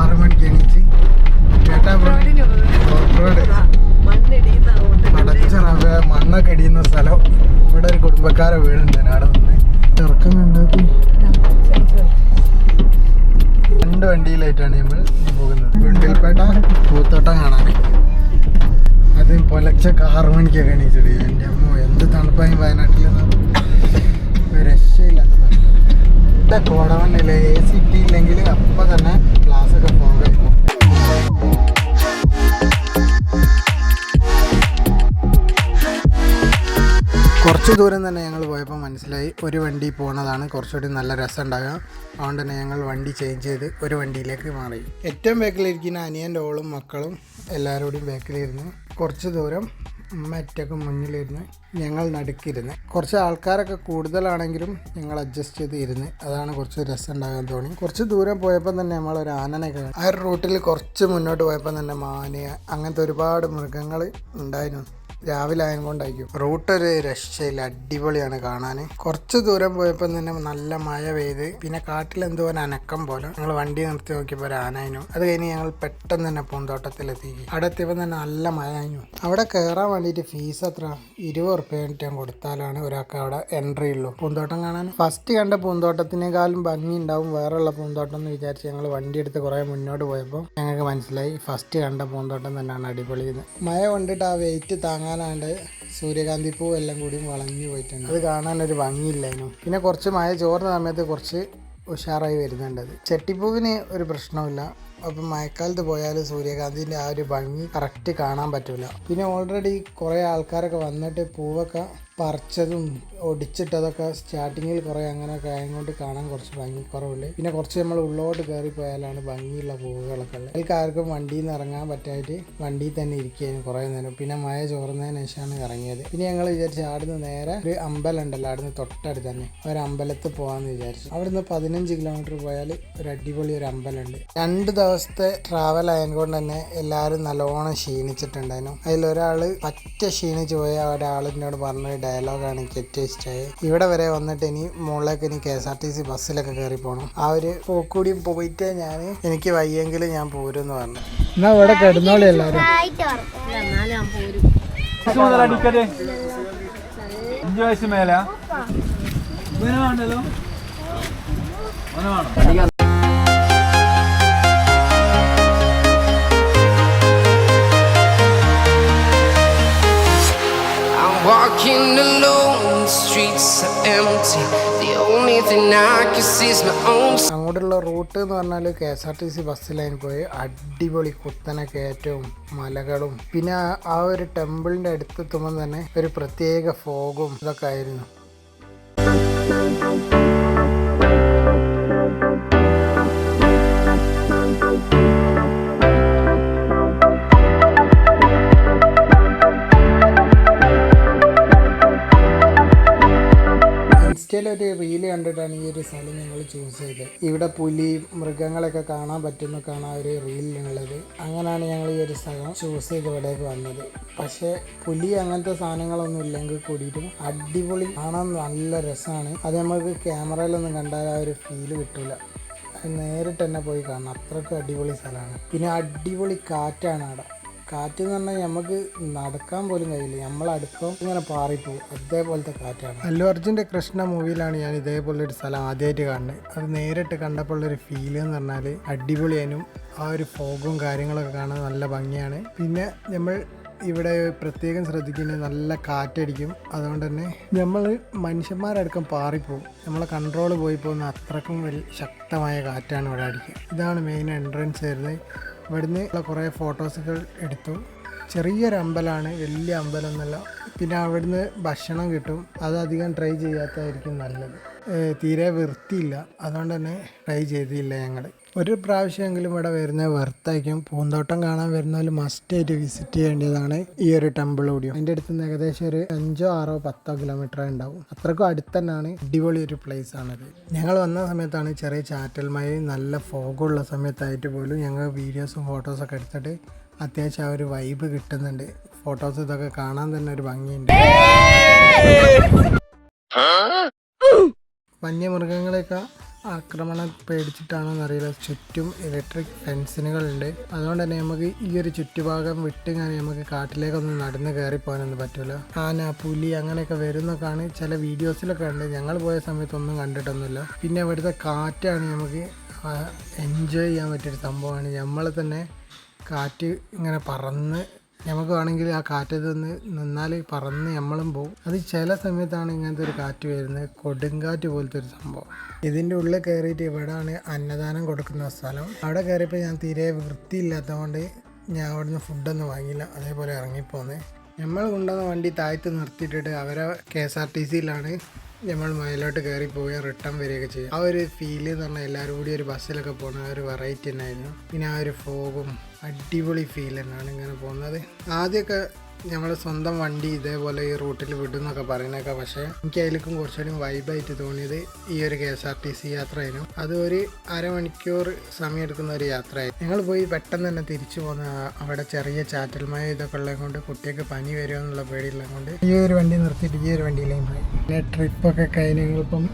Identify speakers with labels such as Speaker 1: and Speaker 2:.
Speaker 1: ആറ് മണിക്ക് എണീച്ച് റബ്ബേ, മണ്ണൊക്കെ അടിയുന്ന സ്ഥലം. ഇവിടെ ഒരു കുടുംബക്കാരെ വീടുണ്ട് അവിടെ നിന്ന് ഇറക്കം ഉണ്ടാക്കി രണ്ട് വണ്ടിയിലായിട്ടാണ് നമ്മൾ പോകുന്നത്. ഗുണ്ടിൽപേട്ട പൂത്തോട്ടം കാണാൻ. അത് പുലച്ചക്ക് ആറു മണിക്കൊക്കെ എണീച്ചിട്ട് എന്റെ അമ്മ എന്ത് തണുപ്പായി വയനാട്ടിൽ രക്ഷയില്ലാത്ത തണുപ്പ്. കോടവന്നില്ല എ സി ഇട്ടില്ലെങ്കിൽ അപ്പം തന്നെ ദൂരം തന്നെ ഞങ്ങൾ പോയപ്പോൾ മനസ്സിലായി ഒരു വണ്ടി പോണതാണ്. കുറച്ചുകൂടി നല്ല രസം ഉണ്ടാകുക അതുകൊണ്ട് തന്നെ ഞങ്ങൾ വണ്ടി ചേഞ്ച് ചെയ്ത് ഒരു വണ്ടിയിലേക്ക് മാറി. ഏറ്റവും ബാക്കിലിരിക്കുന്ന അനിയന്റെ ഓളും മക്കളും എല്ലാവരോടും ബാക്കിലിരുന്ന് കുറച്ച് ദൂരം ഒറ്റയ്ക്ക് മുന്നിലിരുന്ന് ഞങ്ങൾ നടുക്കിരുന്ന് കുറച്ച് ആൾക്കാരൊക്കെ കൂടുതലാണെങ്കിലും ഞങ്ങൾ അഡ്ജസ്റ്റ് ചെയ്ത് ഇരുന്ന് അതാണ് കുറച്ച് രസം ഉണ്ടാകാൻ തോന്നി. കുറച്ച് ദൂരം പോയപ്പോൾ തന്നെ നമ്മൾ ഒരു ആനനെ കാണും. ആ റൂട്ടിൽ കുറച്ച് മുന്നോട്ട് പോയപ്പോൾ തന്നെ മാന അങ്ങനത്തെ ഒരുപാട് മൃഗങ്ങൾ ഉണ്ടായിരുന്നു. രാവിലെ ആയതുകൊണ്ടായിരിക്കും. റൂട്ട് ഒരു രക്ഷയില്ല. അടിപൊളിയാണ് കാണാൻ കുറച്ച് ദൂരം പോയപ്പോൾ തന്നെ നല്ല മഴ പെയ്ത് പിന്നെ കാട്ടിൽ എന്തോ ഒരു അനക്കം പോലെ ഞങ്ങൾ വണ്ടി നിർത്തി നോക്കിയപ്പോൾ ഒരു ആനായിരുന്നു അത് കഴിഞ്ഞ് ഞങ്ങൾ പെട്ടെന്ന് തന്നെ പൂന്തോട്ടത്തിലെത്തി. അവിടെ എത്തിയപ്പോൾ തന്നെ നല്ല മഴ ആയിരുന്നു അവിടെ കയറാൻ വേണ്ടിയിട്ട് ഫീസ് അത്ര ഇരുപത് റുപ്യ ഞാൻ കൊടുത്താലാണ് ഒരാൾക്ക് അവിടെ എൻട്രി ഉള്ളൂ. പൂന്തോട്ടം കാണാൻ ഫസ്റ്റ് കണ്ട പൂന്തോട്ടത്തിനേക്കാളും ഭംഗി ഉണ്ടാവും വേറെയുള്ള പൂന്തോട്ടം എന്ന് വിചാരിച്ച് ഞങ്ങൾ വണ്ടി എടുത്ത് കുറേ മുന്നോട്ട് പോയപ്പോൾ ഞങ്ങൾക്ക് മനസ്സിലായി. ഫസ്റ്റ് കണ്ട പൂന്തോട്ടം തന്നെയാണ് അടിപൊളി. മഴ കൊണ്ടിട്ട് ആ വെയിറ്റ് താങ്ങാനാണ്ട് സൂര്യകാന്തി പൂ എല്ലാം കൂടി വളഞ്ഞു പോയിട്ടുണ്ട്. അത് കാണാൻ ഒരു ഭംഗിയില്ലായിരുന്നു. പിന്നെ കുറച്ച് മഴ ചോർന്ന സമയത്ത് കുറച്ച് ഉഷാറായി വരുന്നുണ്ട് അത്. ചെട്ടിപ്പൂവിന് ഒരു പ്രശ്നമില്ല അപ്പം മഴക്കാലത്ത് പോയാൽ സൂര്യകാന്തിന്റെ ആ ഒരു ഭംഗി കറക്റ്റ് കാണാൻ പറ്റില്ല പിന്നെ ഓൾറെഡി കുറേ ആൾക്കാരൊക്കെ വന്നിട്ട് പൂവൊക്കെ പറിച്ചതും ഒടിച്ചിട്ടതൊക്കെ സ്റ്റാർട്ടിങ്ങിൽ കുറേ അങ്ങനെയൊക്കെ ആയതുകൊണ്ട് കാണാൻ കുറച്ച് ഭംഗി കുറവുണ്ട്. പിന്നെ കുറച്ച് നമ്മൾ ഉള്ളോട്ട് കയറി പോയാലാണ് ഭംഗിയുള്ള പൂവുകളൊക്കെ ഉള്ളത്. ആർക്കും വണ്ടിയിൽ നിന്ന് ഇറങ്ങാൻ പറ്റായിട്ട് വണ്ടിയിൽ തന്നെ ഇരിക്കുകയായിരുന്നു കുറേ നേരം. പിന്നെ മഴ ചോർന്നതിന് ശേഷമാണ് ഇറങ്ങിയത്. പിന്നെ ഞങ്ങൾ വിചാരിച്ചു അവിടുന്ന് നേരെ ഒരു അമ്പലം ഉണ്ടല്ലോ അവിടുന്ന് തൊട്ടടുത്ത് തന്നെ. ഒരു അമ്പലത്തിൽ പോകാമെന്ന് വിചാരിച്ചു. അവിടുന്ന് പതിനഞ്ച് കിലോമീറ്റർ പോയാൽ ഒരു അടിപൊളി ഒരു അമ്പലമുണ്ട്. രണ്ട് ദിവസത്തെ ട്രാവൽ ആയതുകൊണ്ട് തന്നെ എല്ലാവരും നല്ലോണം ക്ഷീണിച്ചിട്ടുണ്ടായിരുന്നു. അതിലൊരാൾ പറ്റ ക്ഷീണിച്ച് പോയ ഒരാളിനോട് പറഞ്ഞ ഡയലോഗാണ് എനിക്ക് ഏറ്റവും ഇഷ്ടമായത് ഇവിടെ വരെ വന്നിട്ട് ഇനി മുകളിലേക്ക് ഇനി K S R T C ബസ്സിലൊക്കെ കയറി പോകണം ആ ഒരു പോക്കൂടിയും പോയിട്ട് ഞാൻ എനിക്ക് വയ്യെങ്കിൽ ഞാൻ പോരും എന്ന് പറഞ്ഞു. എന്നാ ഇവിടെ കിടന്നോളി എല്ലാവരും
Speaker 2: അഞ്ചു വയസ്സ് മേല? വേണം.
Speaker 1: അങ്ങോട്ടുള്ള റൂട്ട് എന്ന് പറഞ്ഞാൽ K S R T C ബസ്സിലായി പോയി. അടിപൊളി കുത്തനെ കയറ്റവും മലകളും. പിന്നെ ആ- ഒരു ടെമ്പിളിന്റെ അടുത്തെത്തുമ്പോൾ തന്നെ ഒരു പ്രത്യേക ഫോഗും ഇതൊക്കെ ആയിരുന്നു. ഒരു റീൽ കണ്ടിട്ടാണ് ഈ ഒരു സ്ഥലം ഞങ്ങൾ ചൂസ് ചെയ്തത്. ഇവിടെ പുലി മൃഗങ്ങളൊക്കെ കാണാൻ പറ്റുന്നൊക്കെയാണ് ആ ഒരു റീലിലുള്ളത് അങ്ങനെയാണ് ഞങ്ങൾ ഈ ഒരു സ്ഥലം ചൂസ് ചെയ്ത് ഇവിടേക്ക് വന്നത്. പക്ഷേ പുലി അങ്ങനത്തെ സാധനങ്ങളൊന്നും ഇല്ലെങ്കിൽ കൂടിയിട്ടും അടിപൊളി കാണാൻ നല്ല രസമാണ്. അത് നമുക്ക് ക്യാമറയിലൊന്നും കണ്ടാൽ ആ ഒരു ഫീൽ കിട്ടില്ല നേരിട്ട് തന്നെ പോയി കാണണം. അത്രയ്ക്കും അടിപൊളി സ്ഥലമാണ്. പിന്നെ അടിപൊളി കാറ്റാണ് അവിടെ. കാറ്റ് എന്ന് പറഞ്ഞാൽ നമുക്ക് നടക്കാൻ പോലും കഴിയില്ല. നമ്മളടുപ്പം ഇങ്ങനെ പാറിപ്പോവും. അതേപോലത്തെ കാറ്റാണ്. അല്ലു അർജുന്റെ കൃഷ്ണ മൂവിയിലാണ് ഞാൻ ഇതേപോലെ ഒരു സ്ഥലം ആദ്യമായിട്ട് കാണുന്നത്. അത് നേരിട്ട് കണ്ടപ്പോൾ ഉള്ളൊരു ഫീൽ എന്ന് പറഞ്ഞാൽ അടിപൊളിയാനും ആ ഒരു ഫോഗും കാര്യങ്ങളൊക്കെ കാണാൻ നല്ല ഭംഗിയാണ്. പിന്നെ നമ്മൾ ഇവിടെ പ്രത്യേകം ശ്രദ്ധിക്കുന്നത് നല്ല കാറ്റടിക്കും. അതുകൊണ്ട് തന്നെ നമ്മൾ മനുഷ്യന്മാരടക്കം പാറിപ്പോവും. നമ്മളെ കൺട്രോൾ പോയി പോകുന്ന അത്രക്കും വലിയ ശക്തമായ കാറ്റാണ് ഇവിടെ അടിക്കുക. ഇതാണ് മെയിൻ എൻട്രൻസ് വരുന്നത്. ഇവിടുന്ന് കുറേ ഫോട്ടോസുകൾ എടുത്തു. ചെറിയൊരു അമ്പലമാണ് വലിയ അമ്പലം എന്നല്ല പിന്നെ അവിടുന്ന് ഭക്ഷണം കിട്ടും. അത് അധികം ട്രൈ ചെയ്യാത്തതായിരിക്കും നല്ലത്. തീരെ വൃത്തിയില്ല. അതുകൊണ്ട് തന്നെ ട്രൈ ചെയ്തില്ല ഞങ്ങൾ ഒരു പ്രാവശ്യമെങ്കിലും ഇവിടെ വരുന്ന വെർത്തായിരിക്കും പൂന്തോട്ടം കാണാൻ വരുന്നവർ മസ്റ്റായിട്ട് വിസിറ്റ് ചെയ്യേണ്ടതാണ് ഈ ഒരു ടെമ്പിൾ ഓടിയോ അതിന്റെ അടുത്ത് നിന്ന് ഏകദേശം ഒരു അഞ്ചോ ആറോ പത്തോ കിലോമീറ്റർ ഉണ്ടാവും. അത്രക്കും അടുത്ത് തന്നെയാണ് അടിപൊളി ഒരു പ്ലേസ് ആണത്. ഞങ്ങൾ വന്ന സമയത്താണ് ചെറിയ ചാറ്റൽ മഴയും നല്ല ഫോഗുള്ള സമയത്തായിട്ട് പോലും ഞങ്ങൾ വീഡിയോസും ഫോട്ടോസൊക്കെ എടുത്തിട്ട് അത്യാവശ്യം ആ ഒരു വൈബ് കിട്ടുന്നുണ്ട്. ഫോട്ടോസ് ഇതൊക്കെ കാണാൻ തന്നെ ഒരു ഭംഗിയുണ്ട്. വന്യമൃഗങ്ങളെയൊക്കെ ആക്രമണം പേടിച്ചിട്ടാണോന്ന് അറിയില്ല ചുറ്റും ഇലക്ട്രിക് ഫെൻസിനുകളുണ്ട് അതുകൊണ്ട് തന്നെ നമുക്ക് ഈ ഒരു ചുറ്റുഭാഗം വിട്ടിങ്ങനെ നമുക്ക് കാട്ടിലേക്കൊന്നും നടന്ന് കയറി പോകാനൊന്നും പറ്റില്ല ആന പുലി അങ്ങനെയൊക്കെ വരുന്നൊക്കെയാണ് ചില വീഡിയോസിലൊക്കെ ഉണ്ട്. ഞങ്ങൾ പോയ സമയത്തൊന്നും കണ്ടിട്ടൊന്നുമില്ല. പിന്നെ ഇവിടുത്തെ കാറ്റാണ് നമുക്ക് എൻജോയ് ചെയ്യാൻ പറ്റിയൊരു സംഭവമാണ്. നമ്മളെ തന്നെ കാറ്റ് ഇങ്ങനെ പറന്ന് നമുക്ക് വേണമെങ്കിൽ ആ കാറ്റ് നിന്ന് നിന്നാൽ പറന്ന് നമ്മളും പോകും അത് ചില സമയത്താണ് ഇങ്ങനത്തെ ഒരു കാറ്റ് വരുന്നത്. കൊടുങ്കാറ്റ് പോലത്തെ ഒരു സംഭവം. ഇതിന്റെ ഉള്ളിൽ കയറിയിട്ട് ഇവിടെയാണ് അന്നദാനം കൊടുക്കുന്ന സ്ഥലം. അവിടെ കയറിയപ്പോൾ ഞാൻ തീരെ വൃത്തിയില്ലാത്തതുകൊണ്ട് ഞാൻ അവിടുന്ന് ഫുഡൊന്നും വാങ്ങിയില്ല. അതേപോലെ ഇറങ്ങിപ്പോന്നെ. നമ്മൾ കൊണ്ടുവന്ന വണ്ടി താഴ്ത്ത് നിർത്തിയിട്ടിട്ട് അവരെ കെ എസ് ആർ ടി സിയിലാണ് നമ്മൾ മേലോട്ട് കയറി പോയി റിട്ടേൺ വരികയൊക്കെ ചെയ്യും. ആ ഒരു ഫീൽ എന്ന് പറഞ്ഞാൽ എല്ലാവരും കൂടി ഒരു ബസ്സിലൊക്കെ പോകുന്ന ആ ഒരു വെറൈറ്റി തന്നെയായിരുന്നു. പിന്നെ ആ ഒരു ഫോഗും അടിപൊളി ഫീൽ തന്നെയാണ് ഇങ്ങനെ പോകുന്നത്. ആദ്യമൊക്കെ നമ്മൾ സ്വന്തം വണ്ടി ഇതേപോലെ ഈ റൂട്ടിൽ വിടുന്നൊക്കെ പറയുന്നൊക്കെ പക്ഷേ എനിക്ക് അതിലേക്കും കുറച്ചുകൂടി വൈബായിട്ട് തോന്നിയത് ഈ ഒരു K S R T C യാത്രയായിരുന്നു. അത് ഒരു അരമണിക്കൂർ സമയമെടുക്കുന്ന ഒരു യാത്രയായിരുന്നു. ഞങ്ങൾ പോയി പെട്ടെന്ന് തന്നെ തിരിച്ചു പോകുന്ന അവിടെ ചെറിയ ചാറ്റൽ മഴ ഇതൊക്കെ ഉള്ളത് കൊണ്ട് കുട്ടിയൊക്കെ പനി വരുമോ എന്നുള്ള പേടിയുള്ളത് കൊണ്ട് ഈ ഒരു വണ്ടി നിർത്തിയിട്ട് ഈ ഒരു വണ്ടിയിലേക്ക് പോയി. പിന്നെ ട്രിപ്പൊക്കെ കഴിഞ്ഞ് ഞങ്ങളിപ്പം